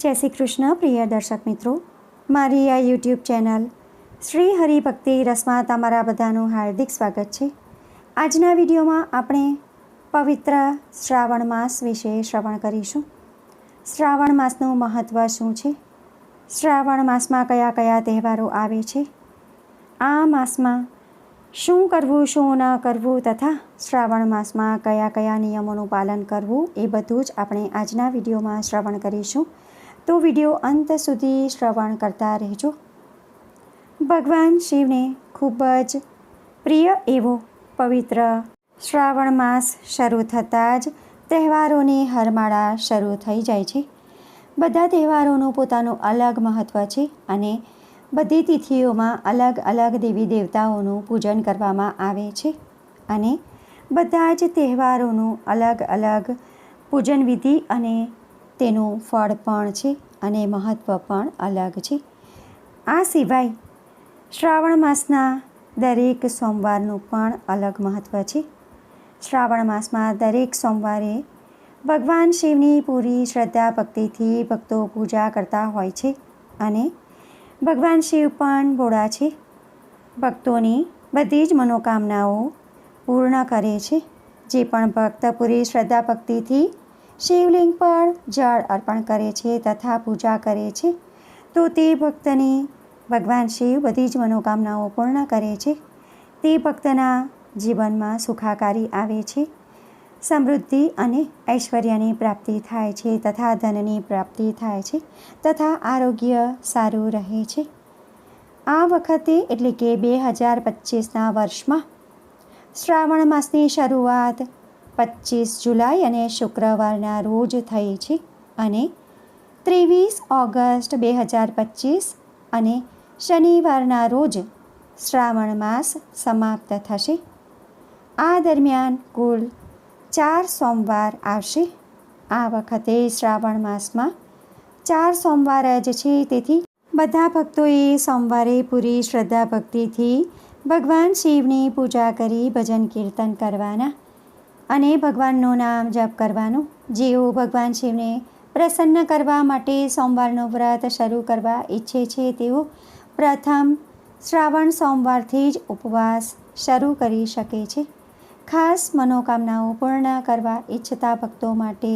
જય શ્રી કૃષ્ણ, પ્રિય દર્શક મિત્રો. મારી આ યુટ્યુબ ચેનલ શ્રી હરિભક્તિ રસમાં તમારા બધાનું હાર્દિક સ્વાગત છે. આજના વિડીયોમાં આપણે પવિત્ર શ્રાવણ માસ વિશે શ્રવણ કરીશું. શ્રાવણ માસનું મહત્ત્વ શું છે? શ્રાવણ માસમાં કયા કયા તહેવારો આવે છે? આ માસમાં શું કરવું, શું ન કરવું તથા શ્રાવણ માસમાં કયા કયા નિયમોનું પાલન કરવું એ બધું જ આપણે આજના વિડીયોમાં શ્રવણ કરીશું. તો વીડિયો અંત સુધી શ્રવણ કરતા રહેજો. ભગવાન શિવને ખૂબ જ પ્રિય એવો પવિત્ર શ્રાવણ માસ શરૂ થતાં જ તહેવારોની હરમાળા શરૂ થઈ જાય છે. બધા તહેવારોનું પોતાનું અલગ મહત્ત્વ છે અને બધી તિથિઓમાં અલગ અલગ દેવી દેવતાઓનું પૂજન કરવામાં આવે છે અને બધા જ તહેવારોનું અલગ અલગ પૂજન વિધિ અને તેનું ફળ પણ છે અને મહત્ત્વ પણ અલગ છે. આ સિવાય શ્રાવણ માસના દરેક સોમવારનું પણ અલગ મહત્ત્વ છે. શ્રાવણ માસમાં દરેક સોમવારે ભગવાન શિવની પૂરી શ્રદ્ધા ભક્તિથી ભક્તો પૂજા કરતા હોય છે અને ભગવાન શિવ પણ ભોળા છે. ભક્તોની બધી જ મનોકામનાઓ પૂર્ણ કરે છે. જે પણ ભક્ત પૂરી શ્રદ્ધા ભક્તિથી શિવલિંગ પર જળ અર્પણ કરે છે તથા પૂજા કરે છે. તો તે ભક્તને ભગવાન શિવ બધી જ મનોકામનાઓ પૂર્ણ કરે છે. તે ભક્તના જીવનમાં સુખાકારી આવે છે. સમૃદ્ધિ અને ઐશ્વર્યની પ્રાપ્તિ થાય છે તથા ધનની પ્રાપ્તિ થાય છે તથા આરોગ્ય સારું રહે છે. આ વખતે એટલે કે બે હજાર પચીસના વર્ષમાં શ્રાવણ માસની શરૂઆત પચીસ જુલાઈ અને શુક્રવારના રોજ થઈ છે અને ત્રેવીસ ઓગસ્ટ બે હજાર પચીસ અને શનિવારના રોજ શ્રાવણ માસ સમાપ્ત થશે. આ દરમિયાન કુલ ચાર સોમવાર આવશે. આ વખતે શ્રાવણ માસમાં ચાર સોમવાર જ છે, તેથી બધા ભક્તોએ સોમવારે પૂરી શ્રદ્ધા ભક્તિથી ભગવાન શિવની પૂજા કરી ભજન કીર્તન કરવાના અને ભગવાનનું નામ જપ કરવાનું. જેઓ ભગવાન શિવને પ્રસન્ન કરવા માટે સોમવારનું વ્રત શરૂ કરવા ઈચ્છે છે, તેઓ પ્રથમ શ્રાવણ સોમવારથી જ ઉપવાસ શરૂ કરી શકે છે. ખાસ મનોકામનાઓ પૂર્ણ કરવા ઈચ્છતા ભક્તો માટે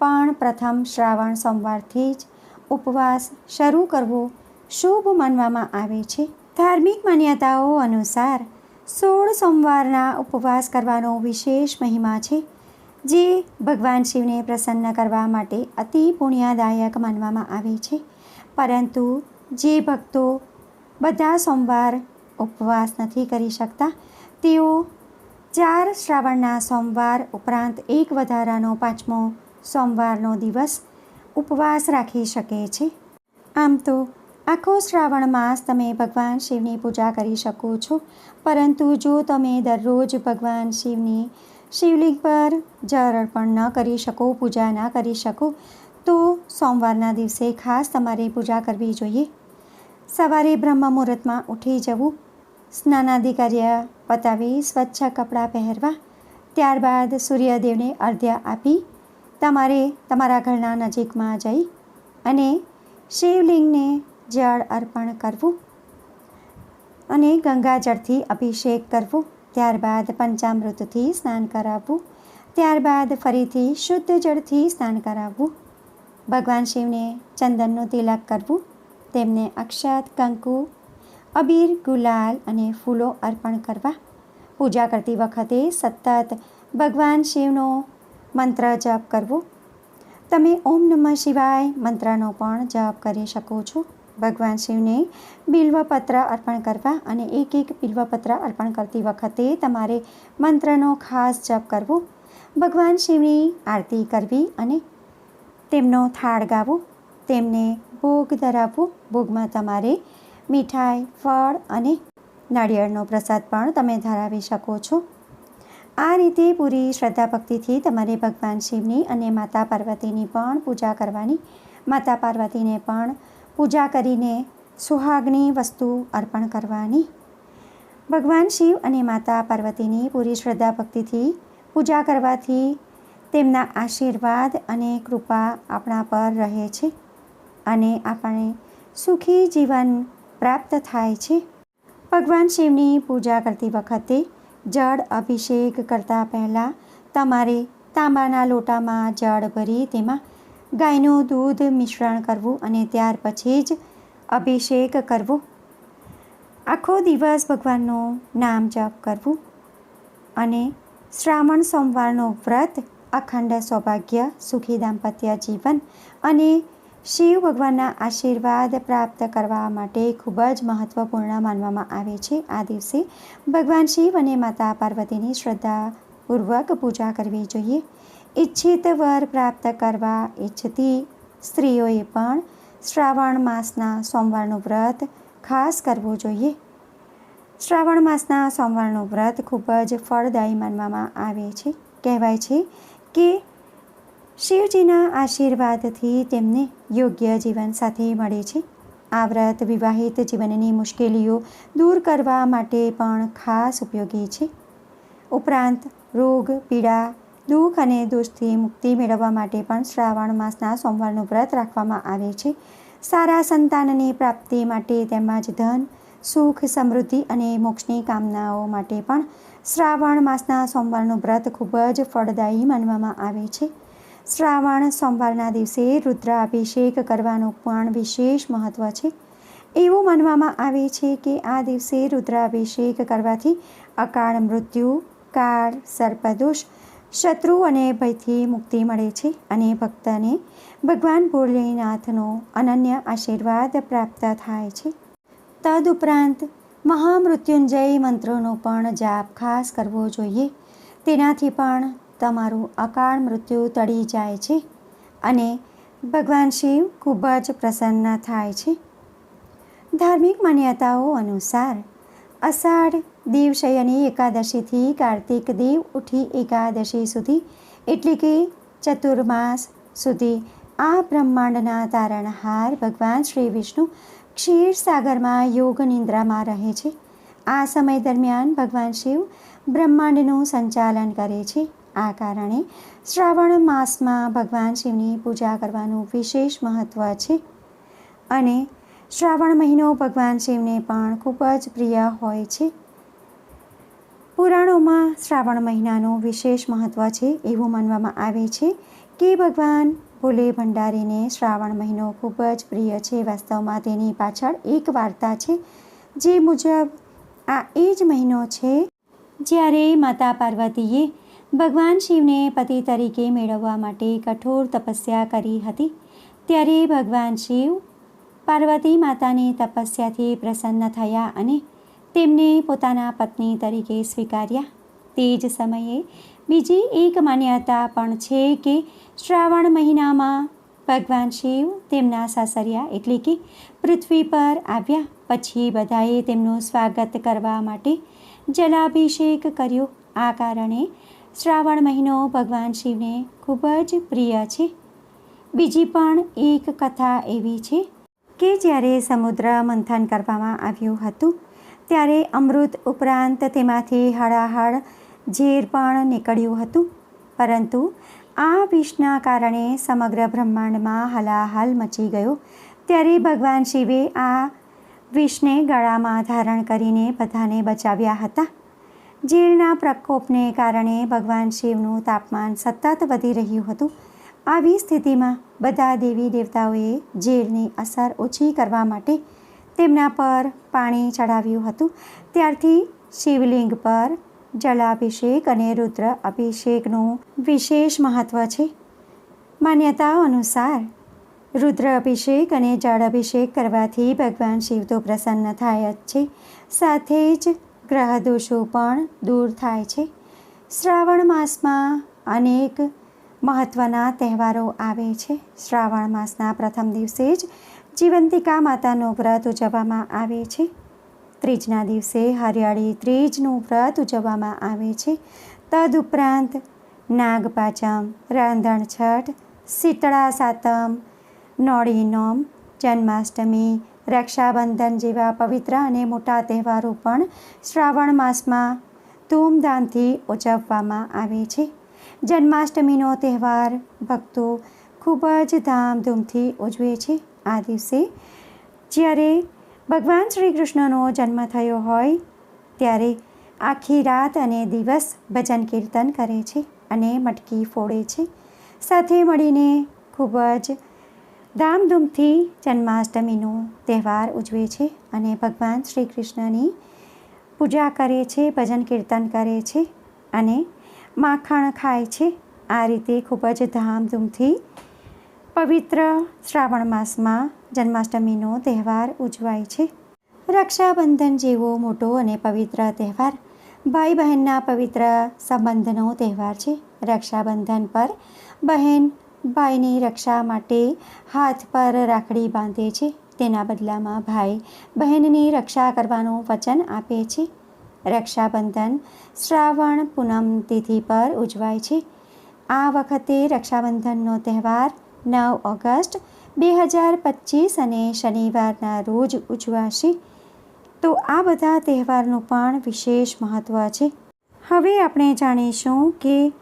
પણ પ્રથમ શ્રાવણ સોમવારથી જ ઉપવાસ શરૂ કરવો શુભ માનવામાં આવે છે. ધાર્મિક માન્યતાઓ અનુસાર સોળ સોમવારના ઉપવાસ કરવાનો વિશેષ મહિમા છે, જે ભગવાન શિવને પ્રસન્ન કરવા માટે અતિ પુણ્યદાયક માનવામાં આવે છે. પરંતુ જે ભક્તો બધા સોમવાર ઉપવાસ નથી કરી શકતા, તેઓ ચાર શ્રાવણના સોમવાર ઉપરાંત એક વધારાનો પાંચમો સોમવારનો દિવસ ઉપવાસ રાખી શકે છે. આમ તો આખો શ્રાવણ માસ તમે ભગવાન શિવની પૂજા કરી શકો છો. પરંતુ જો તમે દરરોજ ભગવાન શિવની શિવલિંગ પર જળ અર્પણ ન કરી શકો, પૂજા ના કરી શકો, તો સોમવારના દિવસે ખાસ તમારે પૂજા કરવી જોઈએ. સવારે બ્રહ્મ મુહૂર્તમાં ઉઠી જવું સ્નાનાદિ પતાવી સ્વચ્છ કપડાં પહેરવા, ત્યારબાદ સૂર્યદેવને અર્ધ્ય આપી તમારે તમારા ઘરના નજીકમાં જઈ અને શિવલિંગને જળ અર્પણ કરવું અને ગંગાજળથી અભિષેક કરવો. ત્યારબાદ પંચામૃતથી સ્નાન કરાવવું. ત્યારબાદ ફરીથી શુદ્ધ જળથી સ્નાન કરાવવું. ભગવાન શિવને ચંદનનું તિલક કરવું. તેમને અક્ષત, કંકુ, અબીર, ગુલાલ અને ફૂલો અર્પણ કરવા. પૂજા કરતી વખતે સતત ભગવાન શિવનો મંત્ર જપ કરવો. તમે ઓમ નમઃ શિવાય મંત્રનો પણ જપ કરી શકો છો. ભગવાન શિવને બિલ્વપત્ર અર્પણ કરવા અને એક એક બિલ્વપત્ર અર્પણ કરતી વખતે તમારે મંત્રનો ખાસ જપ કરવો. ભગવાન શિવની આરતી કરવી અને તેમનો થાળ ગાવો. તેમને ભોગ ધરાવવો. ભોગમાં તમારે મીઠાઈ, ફળ અને નાળિયેરનો પ્રસાદ પણ તમે ધરાવી શકો છો. આ રીતે પૂરી શ્રદ્ધા ભક્તિથી તમારે ભગવાન શિવની અને માતા પાર્વતીની પણ પૂજા કરવાની. માતા પાર્વતીને પણ પૂજા કરીને સુહાગની વસ્તુ અર્પણ કરવાની. ભગવાન શિવ અને માતા પાર્વતીની પૂરી શ્રદ્ધા ભક્તિથી પૂજા કરવાથી તેમના આશીર્વાદ અને કૃપા આપણા પર રહે છે અને આપણે સુખી જીવન પ્રાપ્ત થાય છે. ભગવાન શિવની પૂજા કરતી વખતે જળ અભિષેક કરતાં પહેલાં તમારે તાંબાના લોટામાં જળ ભરી તેમાં ગાયનું દૂધ મિશ્રણ કરવું અને ત્યાર પછી જ અભિષેક કરવો. આખો દિવસ ભગવાનનું નામ જપ કરવું અને શ્રાવણ સોમવારનો વ્રત, અખંડ સૌભાગ્ય, સુખી દાંપત્ય જીવન અને શિવ ભગવાનના આશીર્વાદ પ્રાપ્ત કરવા માટે ખૂબ જ મહત્ત્વપૂર્ણ માનવામાં આવે છે. આ દિવસે ભગવાન શિવ અને માતા પાર્વતીની શ્રદ્ધાપૂર્વક પૂજા કરવી જોઈએ. ઈચ્છિત વર પ્રાપ્ત કરવા ઈચ્છતી સ્ત્રીઓએ પણ શ્રાવણ માસના સોમવારનું વ્રત ખાસ કરવું જોઈએ. શ્રાવણ માસના સોમવારનું વ્રત ખૂબ જ ફળદાયી માનવામાં આવે છે. કહેવાય છે કે શિવજીના આશીર્વાદથી તેમને યોગ્ય જીવન સાથે મળે છે. આ વ્રત વિવાહિત જીવનની મુશ્કેલીઓ દૂર કરવા માટે પણ ખાસ ઉપયોગી છે. ઉપરાંત રોગ, પીડા દુઃખ અને દોષથી મુક્તિ મેળવવા માટે પણ શ્રાવણ માસના સોમવારનું વ્રત રાખવામાં આવે છે. સારા સંતાનની પ્રાપ્તિ માટે તેમજ ધન, સુખ, સમૃદ્ધિ અને મોક્ષની કામનાઓ માટે પણ શ્રાવણ માસના સોમવારનું વ્રત ખૂબ જ ફળદાયી માનવામાં આવે છે. શ્રાવણ સોમવારના દિવસે રુદ્રાભિષેક કરવાનું પણ વિશેષ મહત્ત્વ છે. એવું માનવામાં આવે છે કે આ દિવસે રુદ્રાભિષેક કરવાથી અકાળ મૃત્યુ, કાળ, સર્પદોષ શત્રુ અને ભયથી મુક્તિ મળે છે અને ભક્તને ભગવાન ભોલેનાથનો અનન્ય આશીર્વાદ પ્રાપ્ત થાય છે. તદુપરાંત મહામૃત્યુંજય મંત્રોનો પણ જાપ ખાસ કરવો જોઈએ. તેનાથી પણ તમારું અકાળ મૃત્યુ ટળી જાય છે અને ભગવાન શિવ ખૂબ જ પ્રસન્ન થાય છે. ધાર્મિક માન્યતાઓ અનુસાર અષાઢ દેવશયની એકાદશીથી કાર્તિક દેવ ઉઠી એકાદશી સુધી, એટલે કે ચતુર્માસ સુધી. આ બ્રહ્માંડના તારણહાર ભગવાન શ્રી વિષ્ણુ ક્ષીરસાગરમાં યોગ નિંદ્રામાં રહે છે. આ સમય દરમિયાન ભગવાન શિવ બ્રહ્માંડનું સંચાલન કરે છે. આ કારણે શ્રાવણ માસમાં ભગવાન શિવની પૂજા કરવાનું વિશેષ મહત્ત્વ છે. અને શ્રાવણ મહિનો ભગવાન શિવને પણ ખૂબ જ પ્રિય હોય છે. પુરાણોમાં શ્રાવણ મહિનાનું વિશેષ મહત્ત્વ છે એવું માનવામાં આવે છે કે ભગવાન ભોલે ભંડારીને શ્રાવણ મહિનો ખૂબ જ પ્રિય છે. વાસ્તવમાં તેની પાછળ એક વાર્તા છે જે મુજબ આ એ જ મહિનો છે જ્યારે માતા પાર્વતીએ ભગવાન શિવને પતિ તરીકે મેળવવા માટે કઠોર તપસ્યા કરી હતી. ત્યારે ભગવાન શિવ પાર્વતી માતાની તપસ્યાથી પ્રસન્ન થયા અને તેમને પોતાના પત્ની તરીકે સ્વીકાર્યા. તે જ સમયે બીજી એક માન્યતા પણ છે કે શ્રાવણ મહિનામાં ભગવાન શિવ તેમના સાસરિયા એટલે કે પૃથ્વી પર આવ્યા. પછી બધાએ તેમનું સ્વાગત કરવા માટે જલાભિષેક કર્યો. આ કારણે શ્રાવણ મહિનો ભગવાન શિવને ખૂબ જ પ્રિય છે. બીજી પણ એક કથા એવી છે કે જ્યારે સમુદ્ર મંથન કરવામાં આવ્યું હતું ત્યારે અમૃત ઉપરાંત તેમાંથી હળાહળ ઝેર પણ નીકળ્યું હતું. પરંતુ આ વિષના કારણે સમગ્ર બ્રહ્માંડમાં હલાહલ મચી ગયો. ત્યારે ભગવાન શિવે આ વિષને ગળામાં ધારણ કરીને બધાને બચાવ્યા હતા. ઝેરના પ્રકોપને કારણે ભગવાન શિવનું તાપમાન સતત વધી રહ્યું હતું. આવી સ્થિતિમાં બધા દેવી દેવતાઓએ ઝેરની અસર ઓછી કરવા માટે તેમના પર પાણી ચડાવ્યું હતું. ત્યારથી શિવલિંગ પર જલાભિષેક અને રુદ્ર અભિષેકનું વિશેષ મહત્ત્વ છે. માન્યતા અનુસાર, રુદ્ર અભિષેક અને જળ અભિષેક કરવાથી ભગવાન શિવ તો પ્રસન્ન થાય જ છે. સાથે જ ગ્રહ દોષો પણ દૂર થાય છે. શ્રાવણ માસમાં અનેક મહત્ત્વના તહેવારો આવે છે. શ્રાવણ માસના પ્રથમ દિવસે જ જીવંતિકા માતાનું વ્રત ઉજવવામાં આવે છે? ત્રીજના દિવસે હરિયાળી ત્રીજનું વ્રત ઉજવવામાં આવે છે. તદુપરાંત નાગપાચમ, રાંધણ છઠ, શીતળા સાતમ, નોળી નોમ, જન્માષ્ટમી, રક્ષાબંધન જેવા પવિત્ર અને મોટા તહેવારો પણ શ્રાવણ માસમાં ધૂમધામથી ઉજવવામાં આવે છે. જન્માષ્ટમીનો તહેવાર ભક્તો ખૂબ જ ધામધૂમથી ઉજવે છે. આ દિવસે. જ્યારે ભગવાન શ્રી કૃષ્ણનો જન્મ થયો હોય, ત્યારે આખી રાત અને દિવસ ભજન કીર્તન કરે છે અને મટકી ફોડે છે. સાથે મળીને ખૂબ જ ધામધૂમથી જન્માષ્ટમીનો તહેવાર ઉજવે છે અને ભગવાન શ્રી કૃષ્ણની પૂજા કરે છે, ભજન કીર્તન કરે છે અને માખણ ખાય છે. આ રીતે ખૂબ જ ધામધૂમથી પવિત્ર શ્રાવણ માસમાં જન્માષ્ટમીનો તહેવાર ઉજવાય છે. રક્ષાબંધન જેવો મોટો અને પવિત્ર તહેવાર ભાઈ બહેનના પવિત્ર સંબંધનો તહેવાર છે. રક્ષાબંધન પર બહેન ભાઈની રક્ષા માટે હાથ પર રાખડી બાંધે છે. તેના બદલામાં ભાઈ બહેનની રક્ષા કરવાનું વચન આપે છે. રક્ષાબંધન શ્રાવણ પૂનમ તિથિ પર ઉજવાય છે. આ વખતે રક્ષાબંધનનો તહેવાર નવ ઓગસ્ટ બે હજાર પચીસ અને શનિવારના રોજ ઉજવાશે. તો આ બધા તહેવારનું પણ વિશેષ મહત્ત્વ છે. હવે આપણે જાણીશું કે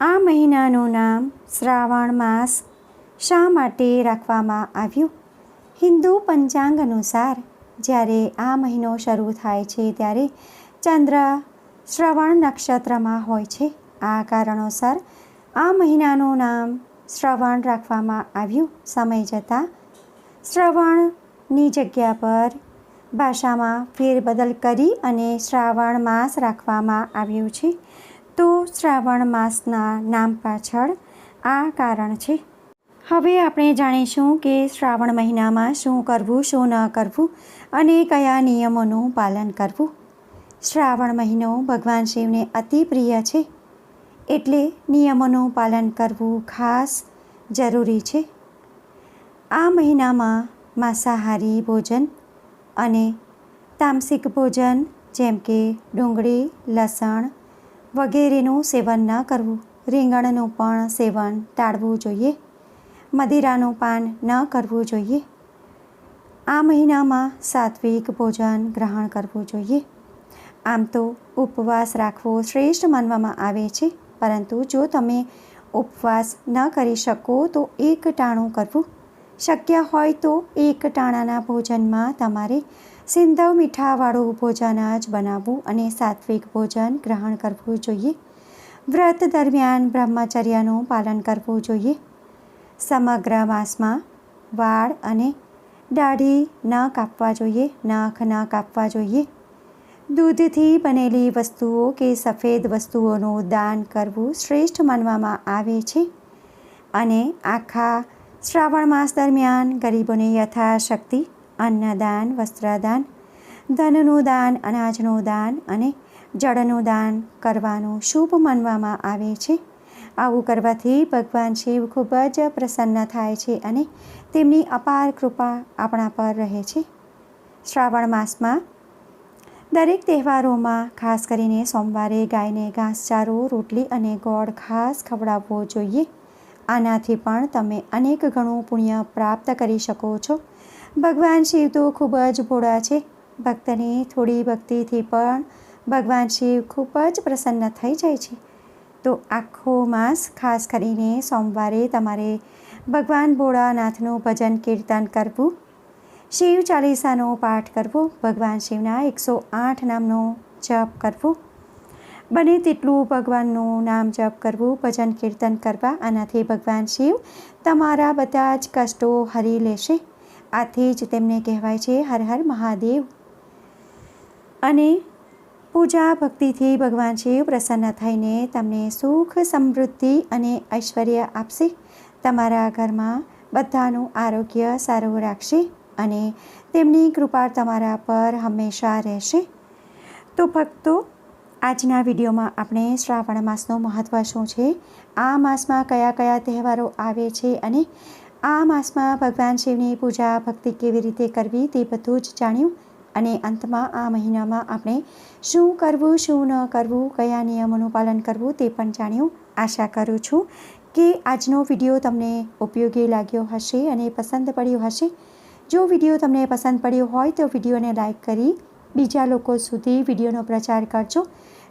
આ મહિનાનું નામ શ્રાવણ માસ શા માટે રાખવામાં આવ્યું? હિન્દુ પંચાંગ અનુસાર જ્યારે આ મહિનો શરૂ થાય છે ત્યારે ચંદ્ર શ્રવણ નક્ષત્રમાં હોય છે. આ કારણોસર આ મહિનાનું નામ શ્રવણ રાખવામાં આવ્યું સમય જતાં. શ્રવણની જગ્યા પર ભાષામાં ફેરબદલ કરી અને શ્રાવણ માસ રાખવામાં આવ્યું છે. તો શ્રાવણ માસના નામ પાછળ આ કારણ છે. હવે આપણે જાણીશું કે શ્રાવણ મહિનામાં શું કરવું, શું ન કરવું અને કયા નિયમોનું પાલન કરવું. શ્રાવણ મહિનો ભગવાન શિવને અતિ પ્રિય છે. એટલે નિયમોનું પાલન કરવું ખાસ જરૂરી છે. આ મહિનામાં માંસાહારી ભોજન અને તામસિક ભોજન જેમ કે ડુંગળી, લસણ વગેરેનું સેવન ન કરવું. રીંગણનું પણ સેવન ટાળવું જોઈએ. મદિરાનું પાન ન કરવું જોઈએ. આ મહિનામાં સાત્વિક ભોજન ગ્રહણ કરવું જોઈએ. આમ તો ઉપવાસ રાખવો શ્રેષ્ઠ માનવામાં આવે છે. પરંતુ જો તમે ઉપવાસ ન કરી શકો તો એક ટાણું કરવું શક્ય હોય તો એક ટાણાના ભોજનમાં તમારે સિંધવ મીઠાવાળું ભોજન જ બનાવવું અને સાત્વિક ભોજન ગ્રહણ કરવું જોઈએ. વ્રત દરમિયાન બ્રહ્મચર્યનું પાલન કરવું જોઈએ. સમગ્ર માસમાં વાળ અને દાઢી ન કાપવા જોઈએ, નખ ન કાપવા જોઈએ. દૂધથી બનેલી વસ્તુઓ કે સફેદ વસ્તુઓનું દાન કરવું શ્રેષ્ઠ માનવામાં આવે છે. અને આખા શ્રાવણ માસ દરમિયાન ગરીબોને યથાશક્તિ, અન્નદાન, વસ્ત્રદાન, ધનનું દાન, અનાજનું દાન અને જળનું દાન કરવાનું શુભ માનવામાં આવે છે. આવું કરવાથી ભગવાન શિવ ખૂબ જ પ્રસન્ન થાય છે અને તેમની અપાર કૃપા આપણા પર રહે છે. શ્રાવણ માસમાં દરેક તહેવારોમાં, ખાસ કરીને સોમવારે ગાયને ઘાસચારો, રોટલી અને ગોળ ખાસ ખવડાવવો જોઈએ. આનાથી પણ તમે અનેક ગણું પુણ્ય પ્રાપ્ત કરી શકો છો. ભગવાન શિવ તો ખૂબ જ ભોળા છે. ભક્તની થોડી ભક્તિથી પણ ભગવાન શિવ ખૂબ જ પ્રસન્ન થઈ જાય છે. તો આખો માસ ખાસ કરીને સોમવારે તમારે ભગવાન ભોળાનાથનું ભજન કીર્તન કરવું શિવ ચાલીસાનો પાઠ કરવો, ભગવાન શિવના એકસો આઠ નામનો જપ કરવો. બને તેટલું ભગવાનનું નામ જપ કરવું, ભજન કીર્તન કરવા, આનાથી ભગવાન શિવ તમારા બધા જ કષ્ટો હરી લેશે. આથી જ તેમને કહેવાય છે, હર હર મહાદેવ. અને પૂજા ભક્તિથી ભગવાન શિવ પ્રસન્ન થઈને તમને સુખ, સમૃદ્ધિ અને ઐશ્વર્ય આપશે. તમારા ઘરમાં બધાનું આરોગ્ય સારું રાખશે. અને તેમની કૃપા તમારા પર હંમેશા રહેશે. તો ભક્તો, આજના વિડીયોમાં આપણે શ્રાવણ માસનું મહત્ત્વ શું છે? આ માસમાં કયા કયા તહેવારો આવે છે અને આ માસમાં ભગવાન શિવની પૂજા ભક્તિ કેવી રીતે કરવી તે બધું જ જાણ્યું અને અંતમાં આ મહિનામાં આપણે શું કરવું, શું ન કરવું, કયા નિયમોનું પાલન કરવું તે પણ જાણ્યું. આશા કરું છું કે આજનો વીડિયો તમને ઉપયોગી લાગ્યો હશે અને પસંદ પડ્યો હશે. જો વીડિયો તમને પસંદ પડ્યો હોય તો વિડીયોને લાઇક કરી બીજા લોકો સુધી વિડીયોનો પ્રચાર કરજો,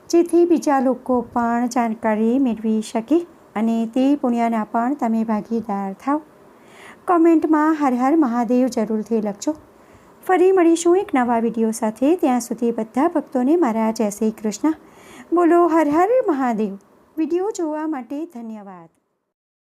જેથી બીજા લોકો પણ જાણકારી મેળવી શકે અને તે પુણ્યના પણ તમે ભાગીદાર થાવ. કોમેન્ટમાં હર હર મહાદેવ જરૂરથી લખજો. ફરી મળીશું એક નવા વીડિયો સાથે. ત્યાં સુધી બધા ભક્તોને મારા જય શ્રી કૃષ્ણ. બોલો હર હર મહાદેવ. વીડિયો જોવા માટે ધન્યવાદ.